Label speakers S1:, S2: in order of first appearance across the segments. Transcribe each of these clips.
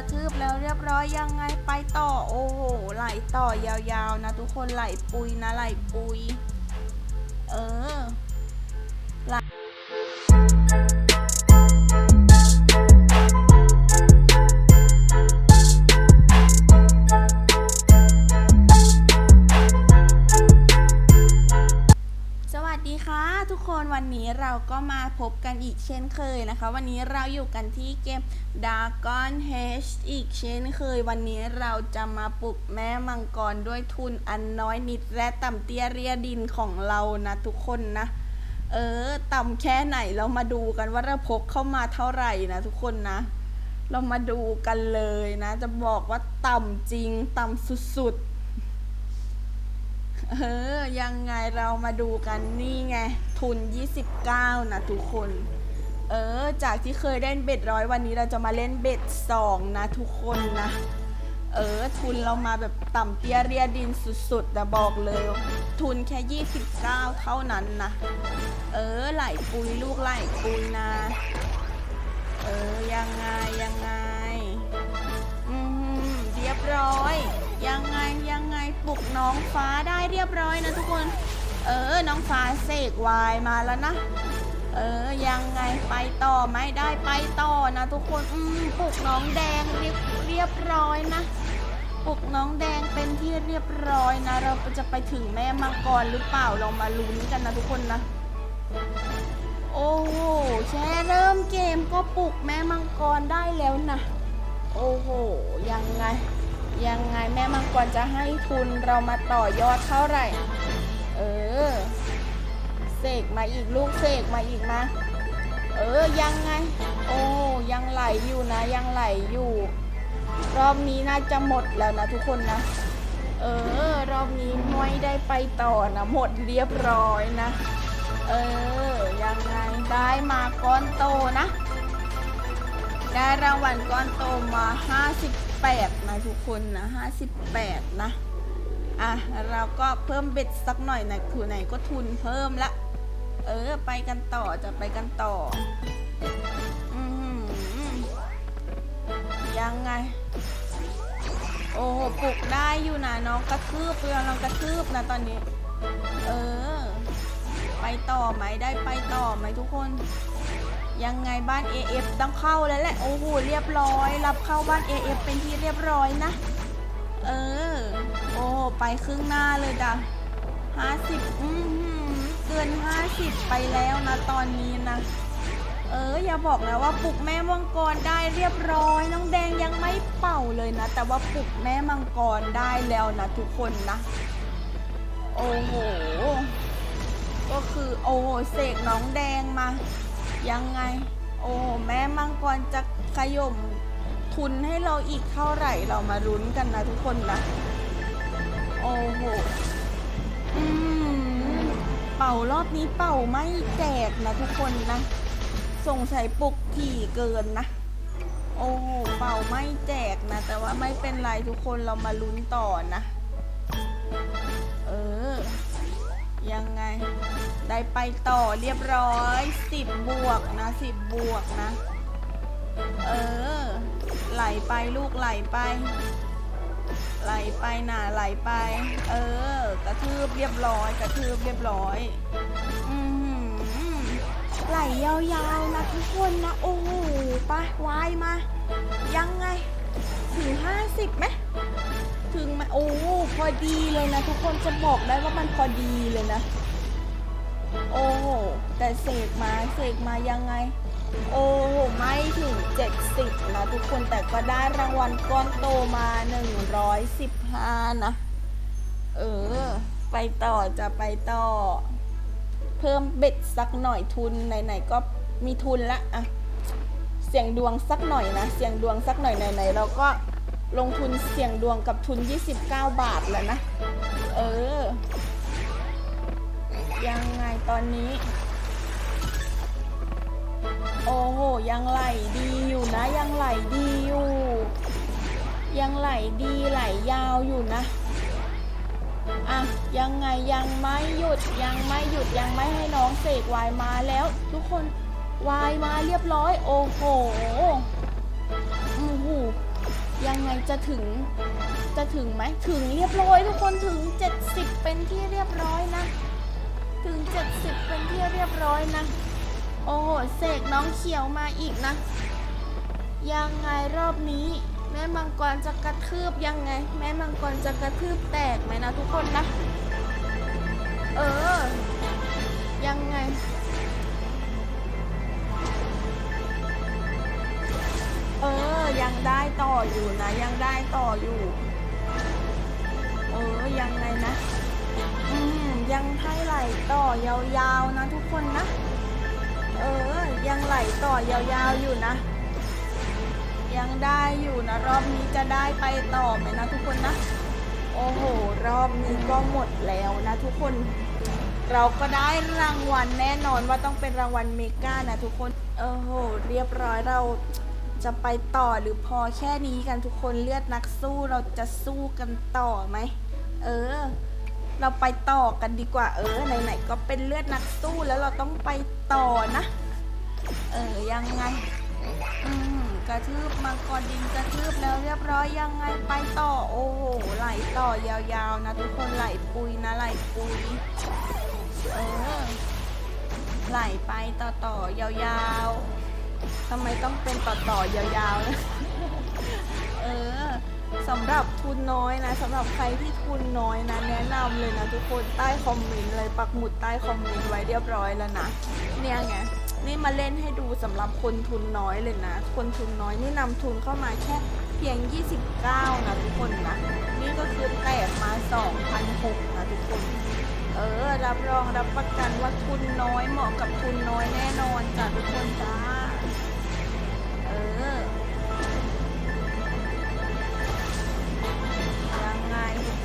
S1: ระทืบแล้วเรียบร้อยยังไงไปต่อโอ้โหไหลต่อยาวๆนะทุกคนไหลปุยนะไหลปุย เออไหล วันนี้เราก็มาพบกันอีกเช่นเคยนะคะ วันนี้เราอยู่กันที่เกม Dragon H อีกเช่นเคย วันนี้เราจะมาปลุกแม่มังกรด้วยทุนอันน้อยนิดและต่ำเตี้ยเรียดินของเรานะทุกคนนะ เออ ต่ำแค่ไหนเรามาดูกันว่าเราพกเข้ามาเท่าไหร่นะทุกคนนะ เรามาดูกันเลยนะ จะบอกว่าต่ำจริงต่ำสุดๆ เออ ยังไงเรามาดูกันนี่ไง ทุน 29 นะทุกคน เออ จากที่เคยเล่นเบ็ดร้อยวันนี้เราจะมาเล่นเบ็ดสองนะทุกคนนะ เออ ทุนเรามาแบบต่ำเตี้ยเรียดินสุดๆแต่บอกเลย ทุนแค่ 29 เท่านั้นนะ เออ ไหลปุยลูกไหลปุยนะ เออ ยังไง น้องฟ้าได้เรียบร้อยนะทุกคน เออ น้องฟ้าเสกวายมาแล้วนะ เออ ยังไงไปต่อไหมได้ไปต่อนะทุกคน อืมปลุกน้องแดงเรียบเรียบร้อยนะปลุกน้องแดงเป็นที่เรียบร้อยนะ เราจะไปถึงแม่มังกรหรือเปล่าเรามาลุ้นกันนะทุกคนนะ โอ้โหแค่เริ่มเกมก็ปลุกแม่มังกรได้แล้วนะ โอ้โห ยังไง ยังไงแม่มังกรจะให้ทุนเรามาต่อยอดเท่าไหร่ เออ เสกมาอีกลูกเสกมาอีกมา เออยังไง โอ้ยังไหลอยู่นะ ยังไหลอยู่ รอบนี้น่าจะหมดแล้วนะทุกคนนะ เออ รอบนี้ไม่ได้ไปต่อนะหมดเรียบร้อยนะ เออ ยังไงได้มาก้อนโตนะ ได้รางวัลก้อนโตมา 58 นะทุกคนนะ 58 นะ อะ เราก็เพิ่มเบ็ดสักหน่อยนะคือไหนก็ทุนเพิ่มละ เออ ไปกันต่อจะไปกันต่ออือหือยังไง โอ้โหปลุกได้อยู่นะน้องกระทืบเรือน้องกระทืบนะตอนนี้ เออ ไปต่อไหมได้ไปต่อไหมทุกคน ยังไงบ้าน AF ต้องเข้าแล้วแหละ โอ้โห เรียบร้อย รับเข้าบ้าน AF เป็นที่เรียบร้อยนะ เออ โอ้ ไปครึ่งหน้าเลยจ้ะห้าสิบอือหือเกินห้าสิบไปแล้วนะตอนนี้นะ เออ อย่าบอกนะว่าปลุกแม่มังกรได้เรียบร้อย น้องแดงยังไม่เป่าเลยนะ แต่ว่าปลุกแม่มังกรได้แล้วนะทุกคนนะ โอ้โห ก็คือโอ้โหเสกน้องแดงมา ยังไง โอ้แม่มังกรจะขย่มทุนให้เราอีกเท่าไหร่เรามาลุ้นกันนะทุกคนนะ โอ้โหอืมเป่ารอบนี้เป่าไม่แจกนะทุกคนนะสงสัยปลุกถี่เกินนะ โอ้โหเป่าไม่แจกนะ แต่ว่าไม่เป็นไรทุกคนเรามาลุ้นต่อนะ เออ ยังไง ได้ไปต่อเรียบร้อยสิบบวกนะสิบบวกนะ เออ ไหลไปลูกไหลไป ไหลไปน่ะไหลไป เออ กระทืบเรียบร้อย กระทืบเรียบร้อยอือหือไหลยาวๆนะทุกคนนะ โอ้โหไปวายมา ยังไงถึงห้าสิบไหม ถึงไหมโอ้พอดีเลยนะ ทุกคนจะบอกได้ว่ามันพอดีเลยนะ โอ้โหแต่เสกมาเสกมายังไง โอ้โหไม่ถึง 70 นะทุกคนแต่ก็ได้รางวัลก้อนโตมา 115 นะ เออ ไปต่อจะไปต่อ เพิ่มเบ็ดสักหน่อยทุนไหนๆก็มีทุนละอะเสี่ยงดวงสักหน่อยนะ เสี่ยงดวงสักหน่อยไหนๆเราก็ ลงทุนเสี่ยงดวงกับทุน 29 บาทแล้วนะ เออ ยังไงตอนนี้ โอ้โห ยังไหลดีอยู่นะ ยังไหลดีอยู่ ยังไหลดีไหลยาวอยู่นะ อะ ยังไงยังไม่หยุดยังไม่หยุดยังไม่ให้น้องเสกวายมาแล้ว ทุกคนวายมาเรียบร้อย โอ้โหโอ้ ยังไงจะถึงจะถึงไหมถึงเรียบร้อยทุกคนถึง 70 เป็นที่เรียบร้อยนะ ถึง 70 เป็นที่เรียบร้อยนะ โอ้โหเสกน้องเขียวมาอีกนะ ยังไงรอบนี้ แม่มังกรจะกระทืบยังไง แม่มังกรจะกระทืบแตกไหมนะทุกคน ได้ต่ออยู่นะ ยังได้ต่ออยู่ เออยังไงนะ อืมยังให้ไหลต่อยาวๆนะทุกคนนะ เออ ยังไหลต่อยาวๆอยู่นะ ยังได้อยู่นะ รอบนี้จะได้ไปต่อไหมนะทุกคนนะโอ้โห รอบนี้ก็หมดแล้วนะทุกคน เราก็ได้รางวัลแน่นอนว่าต้องเป็นรางวัลเมกานะทุกคน โอ้โห เรียบร้อยเรา จะไปต่อหรือพอแค่นี้กันทุกคนเลือดนักสู้เราจะสู้กันต่อไหม เออ เราไปต่อกันดีกว่า เออไหนๆก็เป็นเลือดนักสู้แล้วเราต้องไปต่อนะ เออยังไง อืมกระทืบมังกรดินกระทืบแล้วเรียบร้อยยังไงไปต่อโอ้โหไหลต่อยาวๆนะ ทุกคนไหลปุยนะไหลปุยเออไหลไปต่อต่อยาวๆ ทำไมต้องเป็นต่อต่อยาวๆนะเออสำหรับทุนน้อยนะสำหรับใครที่ทุนน้อยนะ แนะนำเลยนะทุกคนใต้คอมเมนต์เลยปักหมุดใต้คอมเมนต์ไว้เรียบร้อยแล้วนะเนี่ยไงนี่มาเล่นให้ดูสำหรับคนทุนน้อยเลยนะ คนทุนน้อยนี่นำทุนเข้ามาแค่เพียง 29 นะทุกคนนะ นี่ก็คือแตกมา 2,006นะทุกคน เออ รับรองรับประกันว่าทุนน้อยเหมาะกับทุนน้อยแน่นอนจ้ะทุกคนจ้า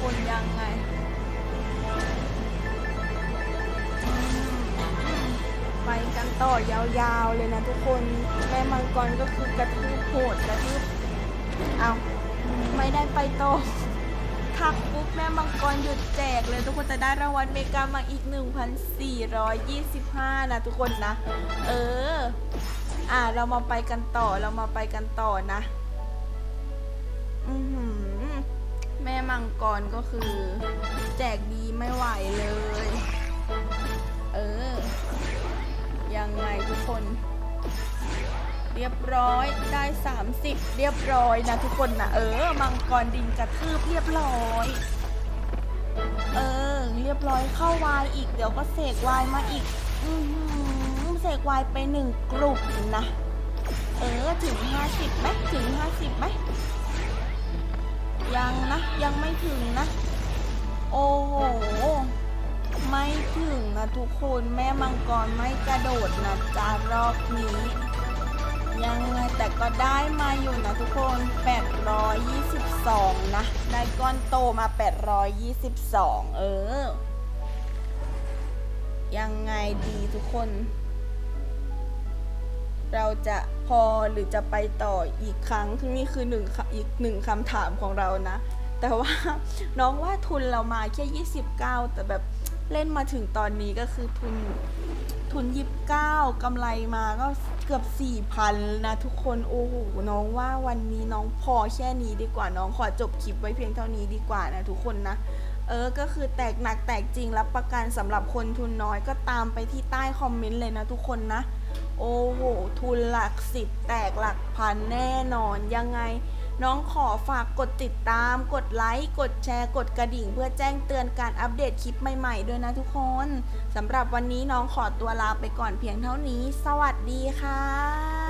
S1: คนยังไง ไปกันต่อยาวๆเลยนะทุกคนแม่มังกรก็คือกระทืบโหดกระทืบเอาไม่ได้ไปต่อทักปุ๊บแม่มังกรหยุดแจกเลยทุกคนจะได้รางวัลเมกามาอีก 1,425 นะทุกคนนะ เออ อะเรามาไปกันต่อเรามาไปกันต่อนะ อือหือ แม่มังกรก็คือ แจกดีไม่ไหวเลย เออ ยังไงทุกคน เรียบร้อยได้ 30 เรียบร้อยนะทุกคนนะเออ มังกรดินกระทืบเรียบร้อย เออ เรียบร้อยเข้าวายอีก เดี๋ยวก็เสกวายมาอีก อืเสกวายไปหนึ่งกลุ่มนะ เออ ถึง 50ไหมถึง 50 ยังไม่ถึงนะ โอ้โห ไม่ถึงนะทุกคนแม่มังกรไม่กระโดดนะจารอบนี้ ยังไงแต่ก็ได้มาอยู่นะทุกคน 822 นะ ได้ก้อนโตมา 822 เออ ยังไงดีทุกคน เราจะพอหรือจะไปต่ออีกครั้งนี่คือหนึ่งอีกหนึ่งคำถามของเรานะ แต่ว่าน้องว่าทุนเรามาแค่ 29 แต่แบบเล่นมาถึงตอนนี้ก็คือทุนทุน 29กำไรมาก็เกือบ 4,000 นะทุกคนโอ้โหน้องว่าวันนี้น้องพอแค่นี้ดีกว่าน้องขอจบคลิปไว้เพียงเท่านี้ดีกว่านะทุกคนนะเออ ก็คือแตกหนักแตกจริงรับประกันสำหรับคนทุนน้อยก็ตามไปที่ใต้คอมเมนต์เลยนะทุกคนนะ โอ้โห ทุนหลักสิบแตกหลักพันแน่นอนยังไง น้องขอฝากกดติดตาม กดไลค์ กดแชร์ กดกระดิ่ง เพื่อแจ้งเตือนการอัปเดตคลิปใหม่ๆ ด้วยนะทุกคนสำหรับวันนี้น้องขอตัวลาไปก่อนเพียงเท่านี้ สวัสดีค่ะ